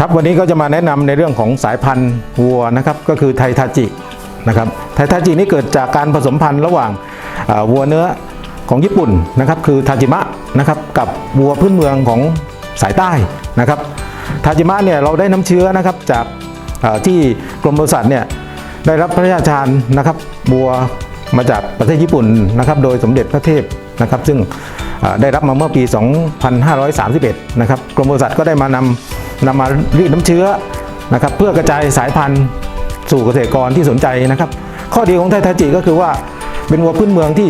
ครับวันนี้ก็จะมาแนะนำในเรื่องของสายพันธุ์วัวนะครับก็คือไททาจินะครับไททาจินี่เกิดจากการผสมพันธุ์ระหว่างวัวเนื้อของญี่ปุ่นนะครับคือทาจิมะนะครับกับวัวพื้นเมืองของสายใต้นะครับทาจิมะเนี่ยเราได้น้ำเชื้อนะครับจากที่กรมปศุสัตว์เนี่ยได้รับพระราชทานนะครับวัวมาจากประเทศญี่ปุ่นนะครับโดยสมเด็จพระเทพนะครับ ซึ่งได้รับมาเมื่อปี 2531 นะครับกรมปศุสัตว์ก็ได้มานำ นำมารีดน้ำเชื้อนะครับเพื่อกระจายสายพันธุ์สู่เกษตรกรที่สนใจนะครับ ข้อดีของไททาจิก็คือว่าเป็นวัวพื้นเมืองที่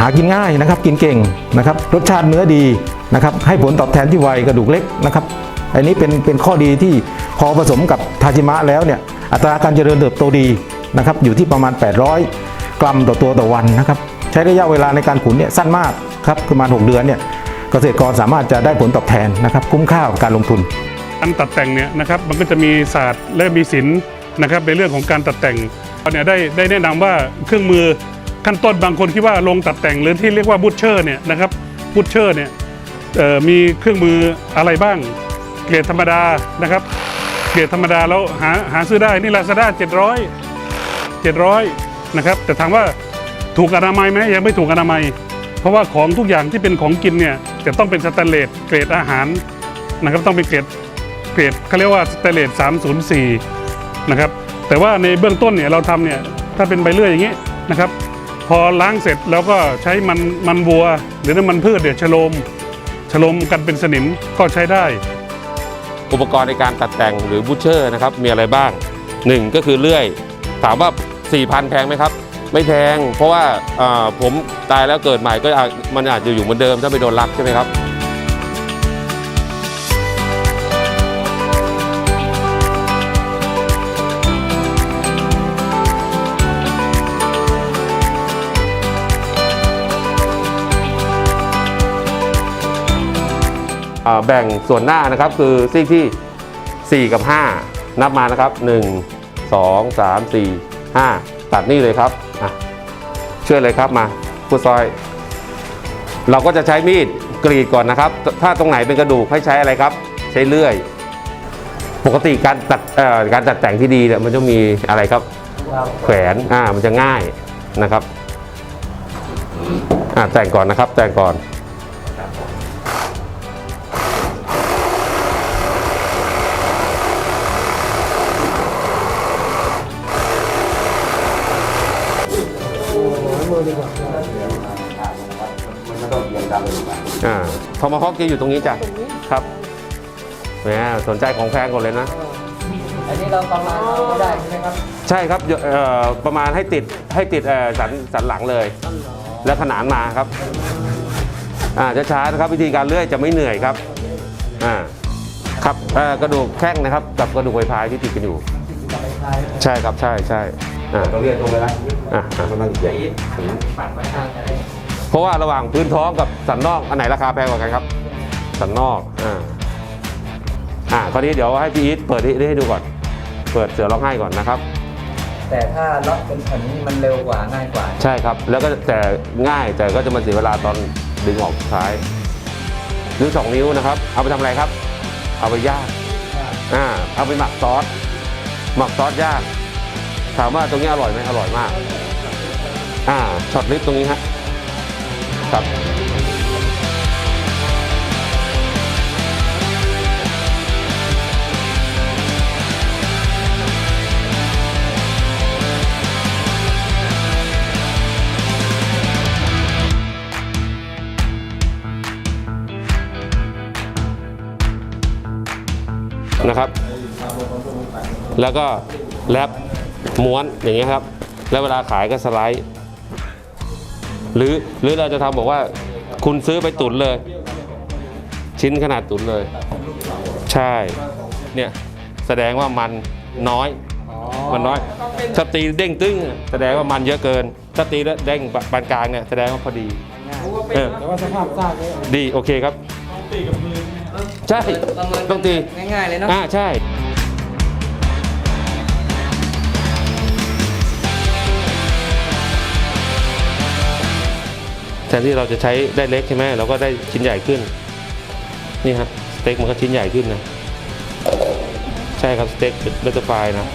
หากินง่ายนะครับ กินเก่งนะครับ รสชาติเนื้อดีนะครับ ให้ผลตอบแทนที่ไวกระดูกเล็กนะครับ อันนี้เป็นเป็นข้อดีที่พอผสมกับทาจิมะแล้วเนี่ยอัตราการเจริญเติบโตดีนะครับ อยู่ที่ประมาณ 800 กรัมต่อตัวต่อวันนะครับ ใช้ระยะเวลาในการขุนเนี่ยสั้นมากครับประมาณ 6 เดือนเนี่ย เกษตรกรสามารถจะได้ผลตอบแทนนะครับคุ้มค่ากับการลงทุน การตัดแต่งเนี่ยนะครับมันก็จะมีศาสตร์และมีศิลป์นะครับในเรื่องของการตัดแต่งเราเนี่ยได้ได้แนะนำว่าเครื่องมือขั้นต้นบางคนคิดว่าลงตัดแต่งหรือที่เรียกว่าบูชเชอร์เนี่ยนะครับบูชเชอร์เนี่ยมีเครื่องมืออะไรบ้าง เกรดธรรมดานะครับ เกรดธรรมดาแล้วหาหาซื้อได้นี่ลาซาด้า700 700นะครับแต่ถามว่าถูกอนามัยไหมยังไม่ถูกอนามัย เพราะว่าของทุกอย่างที่เป็นของกินเนี่ยจะต้องเป็นสแตนเลสเกรดอาหารนะครับต้องเป็นเกรดเกรดเขาเรียกว่าสเตนเลต304นะครับแต่ว่าในเบื้องต้นเนี่ยเราทำเนี่ยถ้าเป็นใบเลื่อยอย่างนี้นะครับพอล้างเสร็จแล้วก็ใช้มันมันวัว หรือน้ำมันพืชเดี๋ยวฉโลมฉโลมกันเป็นสนิมก็ใช้ได้ อุปกรณ์ในการตัดแต่งหรือบูชเชอร์นะครับมีอะไรบ้าง 1 ก็คือเลื่อย ถามว่า 4,000 แพงไหมครับ ไม่แพงเพราะว่าผมตายแล้วเกิดใหม่ก็มันอาจจะอยู่เหมือนเดิมถ้าไม่โดนลักใช่ไหมครับแบ่งส่วนหน้านะครับคือซีกที่ 4 กับ 5 นับมานะครับ 1 2 3 4 5 ตัดนี่เลยครับ ช่วยเลยครับมาผู้ซอย เราก็จะใช้มีดกรีดก่อนนะครับ ถ้าตรงไหนเป็นกระดูกให้ใช้อะไรครับ ใช้เลื่อย ปกติการตัดการตัดแต่งที่ดีเนี่ยมันจะมีอะไรครับ แขวนอ่ามันจะง่ายนะครับอ่าแต่งก่อนนะครับแต่งก่อน อ่าทอมาฮอกจะอยู่ตรงนี้จ้ะครับแหมสนใจของแพงก่อนเลยนะ อันนี้เราประมาณไม่ได้ใช่ไหมครับใช่ครับเอ่อประมาณให้ติดให้ติดเอ่อสันสันหลังเลย แล้วขนานมาครับอ่าช้าๆนะครับวิธีการเลื่อยจะไม่เหนื่อยครับอ่าครับเอ่อกระดูกแข้งนะครับ กับกระดูกไวพายที่ติดกันอยู่ ใช่ครับใช่ใช่ อ่าเราเรียนตรงเลยนะอ่าอ่ามันนั่งเขียนปัดไว้ทางจะได้เพราะว่าระหว่างพื้นท้องกับสันนอกอันไหนราคาแพงกว่ากันครับ สันนอกอ่าอ่าคราวนี้เดี๋ยวให้พี่อีทเปิดให้ให้ดูก่อน เปิดเสือร้องไห้ก่อนนะครับ แต่ถ้าล็อกเป็นแผ่นนี้มันเร็วกว่าง่ายกว่า ใช่ครับ แล้วก็แต่ง่ายแต่ก็จะมาเสียเวลาตอนดึงออกสุดท้ายนิ้วสองนิ้วนะครับ เอาไปทำอะไรครับ เอาไปย่างอ่าเอาไปหมักซอสหมักซอสย่าง ถามว่าตรงนี้อร่อยไหมอร่อยมาก อ่าช็อตลิปตรงนี้ฮะครับนะครับ แล้วก็แรป ม้วนอย่างเงี้ยครับ แล้วเวลาขายก็สไลด์ หรือหรือเราจะทำบอกว่า คุณซื้อไปตุนเลย ชิ้นขนาดตุนเลย ใช่เนี่ยแสดงว่ามันน้อยมันน้อยถ้าตีเด้งตึ้ง แสดงว่ามันเยอะเกินถ้าตีแล้วเด้งปานกลางเนี่ยแสดงว่าพอดีเออแต่ว่าสภาพซากเนี่ยดีโอเคครับใช่ต้องตีง่ายๆเลยเนาะอ่าใช่ แทนที่เราจะใช้ได้เล็กใช่ไหมเราก็ได้ชิ้นใหญ่ขึ้น นี่ครับสเต็กมันก็ชิ้นใหญ่ขึ้นนะ ใช่ครับสเต็กเบตเตอร์ฟนะ